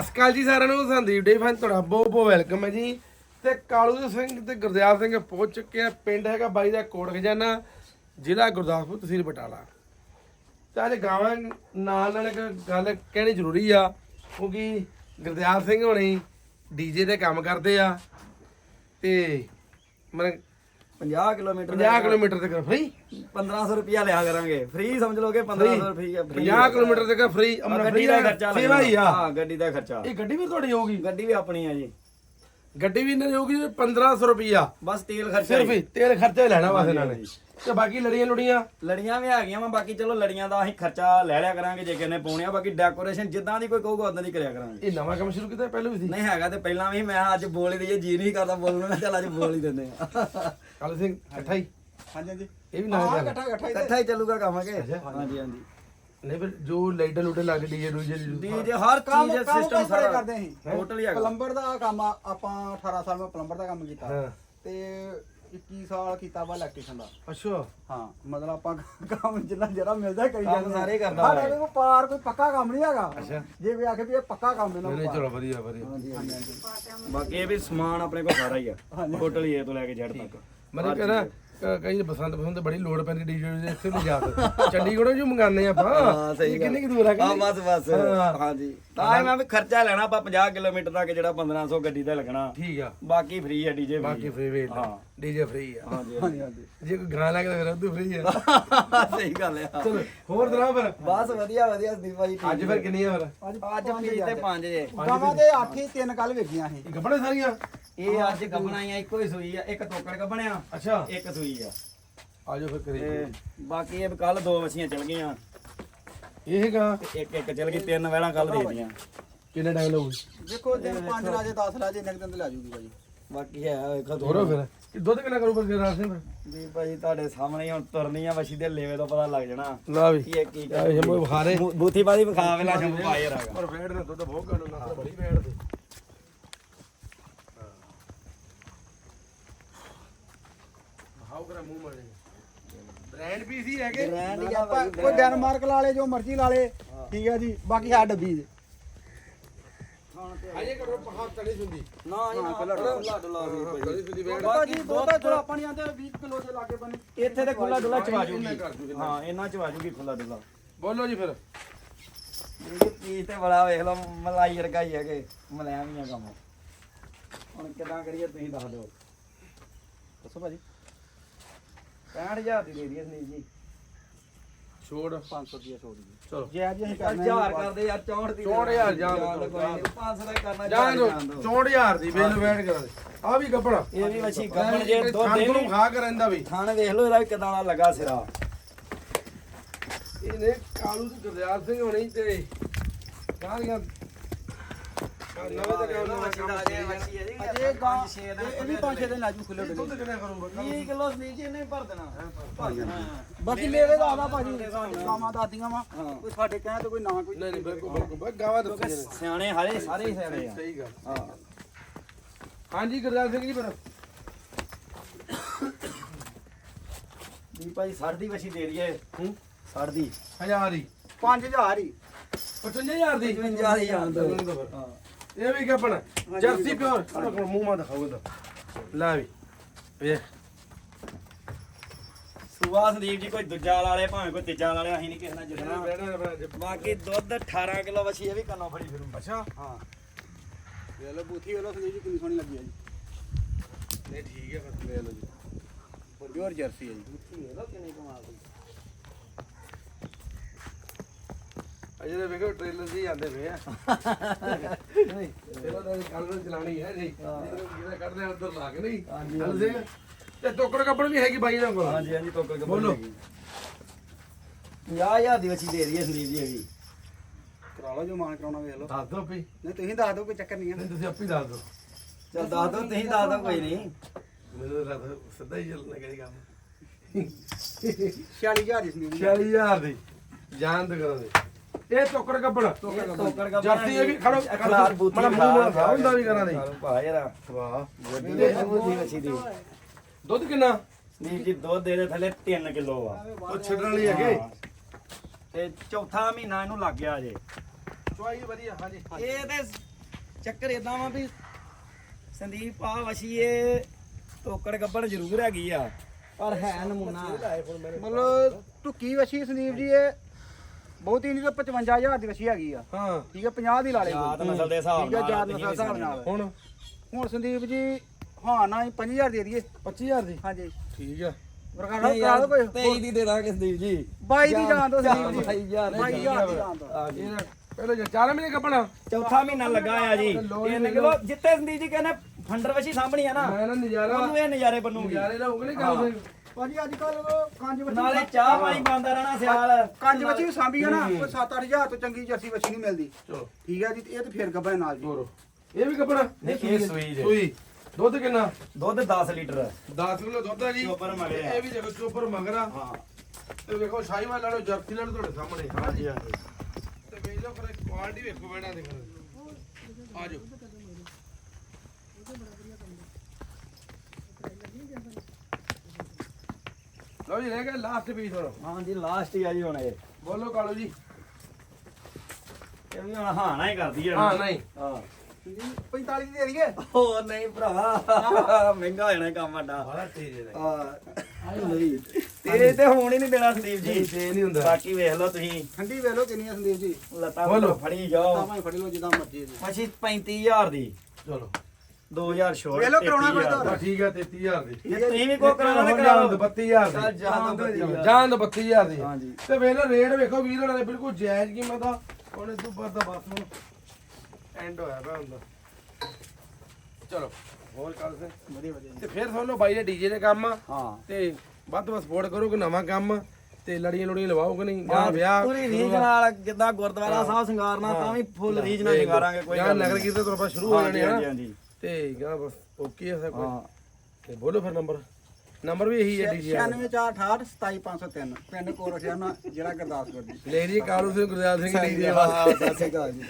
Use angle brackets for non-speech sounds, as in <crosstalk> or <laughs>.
ਅਸਕਾਲ ਜੀ ਸਾਰਿਆਂ ਨੂੰ, ਸੰਦੀਪ ਡੇ ਫਨ ਤੁਹਾਡਾ ਬਹੁਤ ਬਹੁਤ ਵੈਲਕਮ ਹੈ ਜੀ। ਤੇ ਕਾਲੂ ਸਿੰਘ ਤੇ ਗੁਰਦਿਆਲ ਸਿੰਘ ਪਹੁੰਚ ਚੁੱਕੇ ਆ, ਪਿੰਡ ਹੈਗਾ ਬਾਈ ਦਾ ਕੋਟ ਖਜ਼ਾਨਾ, ਜ਼ਿਲ੍ਹਾ ਗੁਰਦਾਸਪੁਰ, ਤਹਿਸੀਲ ਬਟਾਲਾ। ਤੇ ਅੱਜ ਗਾਵਾਂ ਨਾਲ ਨਾਲ ਇੱਕ ਗੱਲ ਕਹਿਣੀ ਜ਼ਰੂਰੀ ਆ, ਕਿਉਂਕਿ ਗੁਰਦਿਆਲ ਸਿੰਘ ਹੋਣੀ ਡੀਜੇ ਤੇ ਕੰਮ ਕਰਦੇ ਆ, ਤੇ ਮਨ 50 ਕਿਲੋਮੀਟਰ 50 ਕਿਲੋਮੀਟਰ ਤੱਕ ਫ੍ਰੀ 1500 ਰੁਪਿਆ ਲਿਆ ਕਰਾਂਗੇ। ਫ੍ਰੀ ਸਮਝ ਲੋਗੇ 1500 ਰੁਪਿਆ 50 ਕਿਲੋਮੀਟਰ ਤੱਕ ਫ੍ਰੀ ਅਮਰ ਗੱਡੀ ਦਾ ਖਰਚਾ ਸੇਵਾ ਹੀ ਆ। ਹਾਂ ਗੱਡੀ ਦਾ ਖਰਚਾ। ਇਹ ਗੱਡੀ ਵੀ ਤੁਹਾਡੀ ਹੋਊਗੀ? ਗੱਡੀ ਵੀ ਆਪਣੀ ਆ ਜੀ। ਗੱਡੀ ਵੀ ਇਹਨਾਂ ਦੀ ਹੋਊਗੀ 1500 ਰੁਪਈਆ ਬਸ ਤੇਲ ਖਰਚਾ ਸਿਰਫ ਤੇਲ ਖਰਚਾ ਹੀ ਲੈਣਾ ਵਾ ਇਹਨਾਂ ਨੇ। ਤੇ ਬਾਕੀ ਲੜੀਆਂ ਲੁੜੀਆਂ? ਲੜੀਆਂ ਵੀ ਹੈਗੀਆਂ ਵਾ ਬਾਕੀ ਚਲੋ ਲੜੀਆਂ ਦਾ ਅਸੀਂ ਖਰਚਾ ਲੈ ਲਿਆ ਕਰਾਂਗੇ ਜੇ ਕਿਨੇ ਪਾਉਣੇ ਆ ਬਾਕੀ ਡੈਕੋਰੇਸ਼ਨ ਜਿੱਦਾਂ ਦੀ ਕੋਈ ਕਹੂਗਾ ਉਦਾਂ ਦੀ ਕਰਿਆ ਕਰਾਂਗੇ। ਇਹ ਨਵਾਂ ਕੰਮ ਸ਼ੁਰੂ ਕੀਤਾ ਪਹਿਲਾਂ ਵੀ ਸੀ? ਨਹੀਂ ਹੈਗਾ ਤੇ ਪਹਿਲਾਂ ਵੀ ਮੈਂ ਅੱਜ ਬੋਲ ਹੀ ਦਈਏ ਜੀ ਨਹੀਂ ਕਰਦਾ ਬੋਲਣ ਨੂੰ ਮੈਂ ਚੱਲ ਅੱਜ ਬੋਲ ਹੀ ਦਿੰਦੇ ਆ। ਕਾਲੇ ਸਿੰਘ ਇਕੱਠਾ ਹੀ? ਹਾਂਜੀ ਹਾਂਜੀ। ਇਹ ਵੀ ਨਵਾਂ ਗੱਲ ਇਕੱਠਾ ਇਕੱਠਾ ਇਕੱਠਾ ਹੀ ਚੱਲੂਗਾ ਕੰਮ ਕੇ ਹਾਂਜੀ ਹਾਂਜੀ। ਨਹੀਂ ਫਿਰ ਜੋ ਲਾਈਟਾਂ ਲੂਟੇ ਲੱਗ ਡੀਜੇ ਡੂਜੇ ਡੀਜੇ ਹਰ ਚੀਜ਼ ਸਿਸਟਮ ਸਾਰਾ ਕਰਦੇ ਸੀ ਟੋਟਲ ਹੀ ਹੈਗਾ। ਪਲੰਬਰ ਦਾ ਕੰਮ ਆ- ਆਪਾਂ 18 ਸਾਲ ਮੈਂ ਪਲੰਬਰ ਦਾ ਕੰਮ ਕੀਤਾ। ਹਾਂ। ਤੇ 21 ਸਾਲ ਕੀਤਾ ਵਾ ਇਲੈਕਟ੍ਰੀਸ਼ੀਅਨ ਦਾ। ਅੱਛਾ। ਹਾਂ ਮਤਲਬ ਆਪਾਂ ਕੰਮ ਜਿੰਨਾ ਜਿਹੜਾ ਮਿਲਦਾ ਕਰੀ ਕੰਮ ਜਾਂਦੇ ਸਾਰੇ ਕਰਦਾ ਸਾਡੇ ਕੋਲ ਪਾਰ ਕੋਈ ਪੱਕਾ ਕੰਮ ਨਹੀਂ ਹੈਗਾ। ਅੱਛਾ। ਜੇ ਕੋਈ ਆਖੇ ਵੀ ਇਹ ਪੱਕਾ ਕੰਮ ਇਹਨਾਂ ਨਹੀਂ ਨੂੰ ਨਹੀਂ ਚਲੋ ਵਧੀਆ ਵਧੀਆ। ਬਾਕੀ ਇਹ ਵੀ ਸਮਾਨ ਆਪਣੇ ਕੋਲ ਸਾਰਾ ਹੀ ਆ। ਟੋਟਲ ਹੀ ਇਹ ਤੋਂ ਲੈ ਕੇ ਜੜ ਤੱਕ। ਮਤਲਬ ਕਹਿੰਦਾ ਕਈ ਬਸੰਤ ਬਸੰਤ ਬੜੀ ਲੋੜ ਪੈਂਦੀ ਡੀਜੇ ਦੇ ਇੱਥੇ ਨਹੀਂ ਜਾ ਚੰਡੀਗੜ੍ਹੋਂ ਜੋ ਮੰਗਾਨੇ ਆਪਾਂ। ਇਹ ਕਿੰਨੀ ਕੁ ਦੂਰ ਆ ਹਾਂ ਬਸ ਬਸ। ਹਾਂ। ਹਾਂਜੀ। ਤਾਂ ਹੀ ਮੈਂ ਵੀ ਖਰਚਾ ਲੈਣਾ ਆਪਾਂ 50 ਕਿਲੋਮੀਟਰ ਤੱਕ ਜਿਹੜਾ 1500 ਗੱਡੀ ਦਾ ਲੱਗਣਾ। ਠੀਕ ਆ। ਬਾਕੀ ਫ੍ਰੀ ਆ ਡੀਜੇ ਬਾਕੀ ਫ੍ਰੀ ਵੇਲ ਹਾਂ। ਡੀਜੇ ਫ੍ਰੀ ਆ। ਹਾਂਜੀ ਹਾਂਜੀ ਹਾਂਜੀ। ਜੇ ਕੋਈ ਗਾਣਾ ਲੱਗਦਾ ਫਿਰ ਉਦੋਂ ਫ੍ਰੀ ਆ। <laughs> ਸਹੀ ਗੱਲ ਆ। ਚਲੋ ਹੋਰ ਦਰਾ ਫਿਰ? ਬਸ ਵਧੀਆ ਵਧੀਆ ਸੰਦੀਪ ਠੀਕ ਅੱਜ ਫਿਰ ਕਿੰਨੀ ਆ ਫਿਰ? ਅੱਜ ਫੀਸ ਤੇ 5 ਜੇ। ਗਾਵਾਂ ਦੇ 8 ਹੀ ਤਿੰਨ ਕੱਲ ਵੇਖੀਆਂ ਸੀ ਇਹ ਕੱਪੜੇ ਸਾਰੀਆਂ? ਇਹ ਅੱਜ ਗੱਬਣਾ ਹੀ ਆ ਇੱਕੋ ਹੀ ਸੂਈ ਆ ਇੱਕ ਟੋਕਰ ਗੱਬਣਿਆ ਅੱਛਾ। ਇੱਕ ਸੂਈ ਆ। ਆਜੋ ਫਿਰ ਕਰੀ ਤੇ ਬਾਕੀ ਇਹ ਕੱਲ ਦੋ ਵਸੀਆਂ ਚਲ ਗਈਆਂ। ਇਹ ਤੇ ਇੱਕ ਇੱਕ ਚਲ ਗਈ ਤਿੰਨ ਵੇਲਾਂ ਕੱਲ ਦੇ ਦੀਆਂ ਕਿੰਨੇ ਟਾਈਮ ਲਊਗੀ? ਦੇਖੋ ਦਿਨ 5 ਰਾਜੇ 10 ਰਾਜੇ ਨਿਕ ਦਿਨ ਤੇ ਲੈ ਜੂਗੀ ਭਾਜੀ। ਬਾਕੀ ਹੈ ਵੇਖੋ ਦੋਰੋ ਫਿਰ? ਇਹ ਦੁੱਧ ਕਿੰਨਾ ਕਰੂ ਫਿਰ ਰਾਤ ਸਿੰਘ ਜੀ ਭਾਜੀ ਤੁਹਾਡੇ ਸਾਹਮਣੇ ਹੀ ਹੁਣ ਤੁਰਨੀ ਆ ਵਸ਼ੀ ਦੇ ਲੇਵੇ ਤੋਂ ਪਤਾ ਲੱਗ ਜਾਣਾ। ਲਾ ਵੀ। ਕੀ ਹੈ ਕੀ ਇਹ ਬੁਖਾਰੇ ਬੂਥੀ ਬਾਦੀ ਵਿਖਾ ਵੇਲਾ ਸ਼ੰਭੂ ਪਾਏ ਰਾਗਾ ਪਰ ਫੈਟ ਨੇ ਦੁੱਧ ਬਹੁਤ ਗਾਣਾ ਨਾ ਬੜੀ ਫੈਟ ਤੇ ਹਾਉ ਕਰਾ ਮੂੰਹ ਮਾਰੇ ਬ੍ਰਾਂਡ ਪੀਸ ਹੀ ਹੈਗੇ। ਆਪਾਂ ਕੋਈ ਡੈਨਮਾਰਕ ਲਾ ਲੇ ਜੋ ਮਰਜ਼ੀ ਲਾ ਲੇ ਠੀਕ ਹੈ ਜੀ। ਬਾਕੀ ਹੈ ਡੱਬੀ ਦੇ ਹਜੇ ਕਰੋ ਪਹਾੜ ਤੜੀ ਸੁੰਦੀ ਨਾ ਜੀ ਨਾ ਖੁੱਲਾ ਖੁੱਲਾ ਡੁੱਲਾ ਵੀ ਭਾਜੀ। ਤੜੀ ਸੁੰਦੀ ਵੇਟ ਬਾਕੀ ਦੁੱਧ ਚਲੋ ਆਪਾਂ ਨਹੀਂ ਆਂਦੇ 20 ਕਿਲੋ ਦੇ ਲਾਗੇ ਬਣੇ ਇੱਥੇ ਤੇ ਖੁੱਲਾ ਡੁੱਲਾ ਚਵਾ ਇੰਨਾ ਜੂਗੀ। ਕਰ ਜੂਗੀ। ਹਾਂ ਇਹਨਾਂ ਚਵਾ ਜੂਗੀ ਖੁੱਲਾ ਡੁੱਲਾ। ਬੋਲੋ ਜੀ ਫਿਰ। ਇਹ ਪੀਸ ਤੇ ਬੜਾ ਵੇਖ ਲਓ ਮਲਾਈ ਵਰਗਾ ਹੀ ਹੈਗੇ ਆ ਕੰਮ। ਹੁਣ ਕਿਦਾਂ ਕਰੀਏ ਤੁਸੀਂ ਦੱਸ ਦਿਓ। ਦੱਸੋ ਭਾਜੀ। 65000 ਦੀ ਦੇ ਦਈਏ ਸੰਦੀਪ ਜੀ। ਛੋੜ। 500 ਰੁਪਏ ਛੋੜ ਦਿਓ ਚਲੋ। ਜੈ ਜੀ ਅਸੀਂ ਕਰਨਾ ਹਜ਼ਾਰ ਕਰਦੇ ਯਾਰ 64 ਦੀ 64,000 ਜਾਣ ਦਿਓ। 500 ਦਾ ਹੀ ਕਰਨਾ ਜਾਨ ਦਿਓ। 64000 ਦੀ ਬਿੱਲ ਵੇਟ ਕਰਾ ਦੇ ਆ ਵੀ ਕੱਪੜਾ। ਇਹ ਵੀ ਵਛੀ ਗੱਬਣ ਜੇ ਦੋ ਖਾਣ ਦਿਨ ਨੂੰ ਖਾ ਕੇ ਰਹਿੰਦਾ ਵੀ। ਥਾਣ ਵੇਖ ਲਓ ਇਹਦਾ ਵੀ ਕਿਦਾਂ ਦਾ ਲੱਗਾ ਸਿਰਾ। ਇਹਨੇ ਕਾਲੂ ਤੇ ਗੁਰਦਿਆਲ ਸਿੰਘ ਹੋਣੀ ਤੇ ਕਾਹਦੀਆਂ ਨਵੇਂ ਤਾਂ ਕੰਮ ਨਵਾਂ ਕੰਮ ਅਜੇ ਗਾਂ ਇਹ ਵੀ 5-6 ਦਿਨ ਲਾਜੂ ਖੁੱਲੇ ਡੁੱਲੇ ਦੁੱਧ ਕਿੰਨਾ ਕਰੂਗਾ 20 ਕਿਲੋ ਸਨੀਜ ਇਹਨੇ ਭਰ ਦੇਣਾ। ਬਾਕੀ ਮੇਰੇ ਦਾ ਆਦਾ ਭਾਜੀ ਗਾਵਾਂ ਦਾਦੀਆਂ ਵਾ। ਕੋਈ ਸਾਡੇ ਕਹਿ ਤੇ ਕੋਈ ਨਾ ਕੋਈ। ਨਹੀਂ ਨਹੀਂ ਬਿਲਕੁਲ ਬਿਲਕੁਲ। ਬਈ ਗਾਵਾਂ ਦੱਸੋ ਜੀ। ਸਿਆਣੇ ਹਾਲੇ ਸਾਰੇ ਹੀ ਸਿਆਣੇ ਆ। ਸਹੀ ਗੱਲ। ਹਾਂ। ਹਾਂਜੀ ਗੁਰਦਿਆਲ ਸਿੰਘ ਜੀ ਫਿਰ। ਵੀ ਭਾਈ 60 ਦੀ ਦਈਏ। ਹੂੰ। 60 ਦੀ ਹਜ਼ਾਰ ਹੀ। 5000 ਹੀ। 55000 ਦੀ? 55,000 ਦੀ। ਹਾਂ। ਇਹ ਵੀ ਕੱਪੜਾ ਜਰਸੀ ਪਿਓਰ ਕੋਲ ਮੂੰਹ ਮਾ ਦਿਖਾਓ ਇਹਦਾ ਲੈ ਵੀ ਵੇਖ ਸੁਭਾ ਸੰਦੀਪ ਜੀ ਕੋਈ ਦੂਜਾ ਵਾਲੇ ਭਾਵੇਂ ਕੋਈ ਤੀਜਾ ਵਾਲੇ ਅਸੀਂ ਨਹੀਂ ਕਿਸੇ ਨਾਲ ਜੁੜਨਾ। ਬਾਕੀ ਦੁੱਧ 18 ਕਿਲੋ ਵਛੀ ਇਹ ਵੀ ਕੰਨੋਂ ਫੜੀ ਫਿਰੂ। ਅੱਛਾ। ਹਾਂ। ਵੇ ਲੋ ਬੂਥੀ ਵੇ ਲੋ ਸੰਦੀਪ ਜੀ ਕਿੰਨੀ ਸੋਹਣੀ ਲੱਗੀ ਆ ਜੀ। ਨਹੀਂ ਠੀਕ ਹੈ ਫਿਰ। ਲੈ ਲਓ ਜੀ। ਪਿਓਰ ਜਰਸੀ ਹੈ ਜੀ। ਵੇਖ ਲਓ ਕਿੰਨੀ ਕਮਾਲ ਦੀ। ਅਜੇ ਦੇ ਵੇਖੋ ਟ੍ਰੇਲਰ ਜੀ ਆਂਦੇ ਪਏ ਆ। ਇਹਦਾ ਤਾਂ ਕੱਲ ਨੂੰ ਚਲਾਣੀ ਹੈ ਜੀ। ਜਿਹਦਾ ਕੱਢਦੇ ਉਧਰ ਲਾ ਕੇ ਨਹੀਂ। ਹਾਂਜੀ, ਹਲ ਸਿੰਘ ਤੇ ਟੋਕਰ ਕੱਪੜ ਵੀ ਹੈਗੀ ਬਾਈ ਨਾਲ ਕੋਲ? ਹਾਂਜੀ ਹਾਂਜੀ ਟੋਕਰ ਕੇ ਬੋਲੋ। 50000 ਦੀ ਵਛੀ ਦੇ ਦਈਏ ਸੰਦੀਪ ਜੀ ਇਹ ਵੀ। ਕਰਾ ਲਓ ਜੋ ਮਾਨ ਕਰਾਉਣਾ ਵੇਖ ਲਓ। ਦੱਸ ਦੋ ਵੀ। ਨਹੀਂ ਤੁਸੀਂ ਦੱਸ ਦਿਓ ਕੋਈ ਚੱਕਰ ਨਹੀਂ ਨਹੀਂ ਹੈ ਤੁਸੀਂ ਆਪੇ ਦੱਸ ਦੋ ਚਲ ਦੱਸ ਦੋ ਤੁਸੀਂ ਦੱਸ ਦੋ ਕੋਈ ਨਹੀਂ। ਮੈਨੂੰ ਤਾਂ ਲੱਗਦਾ ਸਿੱਧਾ ਹੀ ਚੱਲਣਾ ਕਰੀ ਕੰਮ 46000 ਦੀ ਸੰਦੀਪ ਜੀ। 40000 ਦੀ। ਜਾਨ ਤੇ ਕਰੋ ਦੇ ਇਹ ਟੋਕਰ ਟੋਕਰ ਕੱਪੜ ਜਰਸੀ ਇਹ ਵੀ ਖੜੋ ਮਤਲਬ ਮੂੰਹ ਨਾਲ ਖਾ ਹੁੰਦਾ ਵੀ ਕਰਾਂ ਦੀ ਭਾ ਯਾਰ ਵਾਹ ਗੱਡੀ ਦੇ ਵਛੀ ਦੀ। ਦੁੱਧ ਕਿੰਨਾ? ਸੰਦੀਪ ਜੀ ਦੁੱਧ ਦੇ ਦੇ ਥੱਲੇ 3 ਕਿਲੋ ਆ। ਉਹ ਛੱਡਣ ਵਾਲੀ ਹੈਗੇ। ਤੇ ਚੌਥਾ ਮਹੀਨਾ ਇਹਨੂੰ ਲੱਗ ਗਿਆ ਜੇ ਚੁਆਈ ਵਧੀਆ ਹਾਂਜੀ। ਇਹ ਤੇ ਚੱਕਰ ਇਦਾਂ ਵਾ ਵੀ ਸੰਦੀਪ ਆ ਵਸ਼ੀਏ ਟੋਕੜ ਗੱਬੜ ਜ਼ਰੂਰ ਹੈਗੀ ਆ। ਪਰ ਹੈ ਨਮੂਨਾ। ਮਤਲਬ ਟੁੱਕੀ ਵਛੀ ਸੰਦੀਪ ਜੀ ਇਹ ਬਹੁਤੀ ਨਹੀਂ ਤਾਂ 55000 ਦੀ ਵਛੀ ਹੈਗੀ ਆ। ਹਾਂ। ਠੀਕ ਹੈ 50 ਦੀ ਲਾ ਲੇ ਜਾਤ ਨਸਲ ਦੇ ਹਿਸਾਬ ਠੀਕ ਹੈ ਨਾਲ ਜਾਤ ਨਸਲ ਦੇ ਹਿਸਾਬ ਨਾਲ। ਹੁਣ? ਹੁਣ ਸੰਦੀਪ ਜੀ ਹਾਂ ਨਾ ਹੀ 5000 ਦੇ ਦਈਏ। 25000 ਦੀ? ਹਾਂਜੀ। ਠੀਕ ਆ। ਸਾਹਿਬ ਕਰਾ ਦਿਓ ਕੋਈ। 23 ਦੀ ਦੇ ਦਾਂਗੇ ਸੰਦੀਪ ਜੀ। 22 ਦੀ ਜਾਣ ਦੋ ਸੰਦੀਪ ਜੀ। ਬਾਈ ਯਾਰ 22000 ਦੀ। ਜਾਣ ਦੋ ਇਹ ਪਹਿਲੇ ਜੇ 4 ਮਹੀਨੇ ਕੱਪਣਾ। ਚੌਥਾ ਮਹੀਨਾ ਲੱਗਾ ਆ ਜੀ। ਲਓ ਜੀ, 3 ਕਿਲੋ ਜਿੱਤੇ ਸੰਦੀਪ ਜੀ ਕਹਿੰਦੇ ਫੰਡਰ ਵਸ਼ੀ ਸਾਹਮਣੀ ਆ ਨਾ। ਮੈਂ ਨਾ ਨਜ਼ਾਰਾ ਉਹਨੂੰ ਇਹ ਨਜ਼ਾਰੇ ਬਣੂਗੀ। ਨਜ਼ਾਰੇ ਦਾ ਨਹੀਂ ਕੰਮ ਭਾਜੀ ਅੱਜ ਕੱਲ ਕੰਜ ਵਛੀ ਨਾਲੇ ਚਾਹ ਪਾਣੀ ਬੰਦਾ ਰਹਿਣਾ ਸਿਆਲ। ਕੰਜ ਵਛੀ ਵੀ ਸਾਂਭੀ ਆ ਨਾ ਕੋਈ 7-8000 ਤੋਂ ਚੰਗੀ ਜਰਸੀ ਵਛੀ ਨਹੀਂ ਮਿਲਦੀ। ਚਲੋ। ਠੀਕ ਹੈ ਜੀ ਤੇ ਇਹ ਤੇ ਫੇਰ ਗੱਬਾ ਨਾਲ ਜੀ। ਇਹ ਵੀ ਨਹੀਂ ਇਹ ਸੂਈ ਜੇ। ਸੂਈ। ਦੁੱਧ ਕਿੰਨਾ? ਦੁੱਧ 10 ਲੀਟਰ 10 ਕਿਲੋ ਦੁੱਧ ਆ ਜੀ। ਚੋਪਰ ਮਗਰ ਆ। ਇਹ ਵੀ ਦੇਖੋ ਚੋਪਰ ਮਗਰਾ ਹਾਂ। ਤੇ ਵੇਖੋ ਸ਼ਾਹੀਵਾਲ ਲਾੜੋ ਜਰਸੀ ਲਾੜੋ ਤੁਹਾਡੇ ਸਾਹਮਣੇ। ਹਾਂਜੀ ਹਾਂਜੀ। ਤੇ ਵੇਖ ਲਓ ਫਿਰ ਕੁਆਲਿਟੀ ਵੇਖੋ ਬੈਣਾ ਦੇ ਫਿਰ ਆ ਜਾਓ। ਲਓ ਜੀ ਰਹਿ ਗਿਆ ਲਾਸਟ ਪੀਸ ਹੁਣ। ਹਾਂਜੀ ਲਾਸਟ ਹੀ ਆ ਜੀ ਹੁਣ ਇਹ। ਬੋਲੋ ਕਾਲੂ ਜੀ। ਇਹ ਵੀ ਹੁਣ ਹਾਂ ਨਾ ਹੀ ਕਰਦੀ ਹੈ ਹਾਂ ਨਹੀਂ। ਹਾਂ। 45 ਦੀ ਦੇ ਦਈਏ ਹੋਰ ਨਹੀਂ ਭਰਾ। ਮਹਿੰਗਾ ਹੋ ਜਾਣਾ ਇਹ ਕੰਮ ਵੱਡਾ ਬੜਾ ਤੇਜ਼ ਹੈ। ਹਾਂ। ਨਹੀਂ ਤੇ ਤੇ ਹੋਣ ਹੀ ਨਹੀਂ ਦੇਣਾ ਸੰਦੀਪ ਜੀ। ਤੇ ਨਹੀਂ ਹੁੰਦਾ। ਬਾਕੀ ਵੇਖ ਲਓ ਤੁਸੀਂ। ਠੰਡੀ ਕਿੰਨੀ ਆ ਸੰਦੀਪ ਜੀ। ਲੱਤਾਂ ਫੜੀ ਜਾਓ। ਫੜੀ ਲਓ ਜਿੱਦਾਂ ਮਰਜ਼ੀ। ਮੱਛੀ 35000 ਦੀ। ਚਲੋ। 2000 ਛੋੜ ਵੇਖ ਲਓ ਕਰਾਉਣਾ ਕੋਈ 33,000 ਬਸ ਠੀਕ ਹੈ 33000 ਦੀ। ਜੇ ਤੁਸੀਂ ਵੀ ਕੋ ਕਰਾਉਣਾ ਤਾਂ ਕਰਾਓ। 32000 ਚੱਲ ਦੀ। ਜਾਨ ਦੋ ਜੀ। ਜਾਨ 32000 ਦੀ। ਹਾਂਜੀ। ਤੇ ਵੇਖ ਲਓ ਰੇਟ ਵੇਖੋ ਵੀਰ ਹੋਣਾ ਦੇ ਬਿਲਕੁਲ ਜਾਇਜ਼ ਕੀਮਤ ਆ। ਹੁਣ ਇਸ ਤੋਂ ਬਾਅਦ ਦਾ ਬਸ ਹੁਣ ਐਂਡ ਹੋਇਆ ਪਿਆ ਹੁੰਦਾ। ਚਲੋ ਹੋਰ ਕਰ ਸੇ ਵਧੀਆ ਵਧੀਆ। ਤੇ ਫਿਰ ਤੁਹਾਨੂੰ ਬਾਈ ਦੇ ਡੀਜੇ ਦੇ ਕੰਮ ਆ। ਹਾਂ। ਤੇ ਵੱਧ ਤੋਂ ਵੱਧ ਸਪੋਰਟ ਕਰੋ ਕੋਈ ਨਵਾਂ ਕੰਮ। ਤੇ ਲੜੀਆਂ ਲੁੜੀਆਂ ਲਵਾਓ ਕਿ ਨਹੀਂ? ਜਾਂ ਵਿਆਹ ਪੂਰੀ ਰੀਝ ਨਾਲ ਜਿੱਦਾਂ ਗੁਰਦੁਆਰਾ ਸਾਹਿਬ ਸ਼ਿੰਗਾਰਨਾ ਤਾਂ ਵੀ ਫੁੱਲ ਰੀਝ ਨਾਲ ਸ਼ਿੰਗਾਰਾਂਗੇ ਕੋਈ ਜਾਂ ਗੱਲ ਨਗਰ। ਕੀਰਤਨ ਤੋਂ ਆਪਾਂ ਸ਼ੁਰੂ ਹੋ ਹਾਂਜੀ ਜਾਣੇ ਹਾਂਜੀ ਆ ਹਾਂਜੀ। ਤੇ ਗਾ ਬਸ ਓਕੇ ਆ ਸਭ ਕੁਝ ਹਾਂ। ਤੇ ਬੋਲੋ ਫਿਰ ਨੰਬਰ। ਨੰਬਰ ਵੀ ਇਹੀ ਹੈ ਡੀਜੇ 96468 27503 ਪਿੰਡ ਕੋਰਖਿਆਣਾ ਜ਼ਿਲ੍ਹਾ ਗੁਰਦਾਸਪੁਰ ਜੀ। ਲੈ ਜੀ ਕਾਲੂ ਸਿੰਘ ਗੁਰਦਿਆਲ ਸਿੰਘ ਡੀਜੇ ਸਤਿ ਸ਼੍ਰੀ ਅਕਾਲ ਜੀ।